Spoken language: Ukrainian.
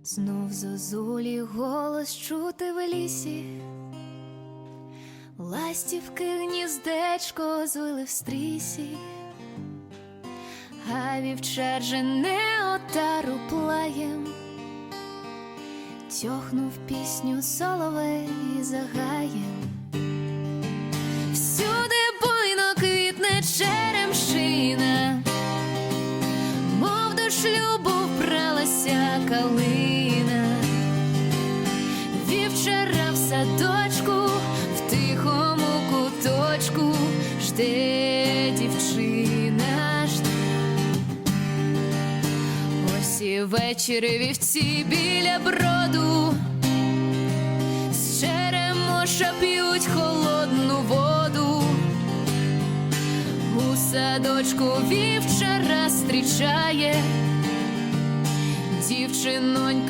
Знов зозулі голос чути в лісі, ластівки гніздечко звили в стрісі, а вівчар жене отару плаєм, тьохнув пісню соловей загаєм. Шлюбу вбралася калина, вівчара в садочку, в тихому куточку жде дівчина. жде. Ось і вечір вівці біля броду. З черемоша п'ють холодну воду. Садочку вівчара зустрічає дівчинонька.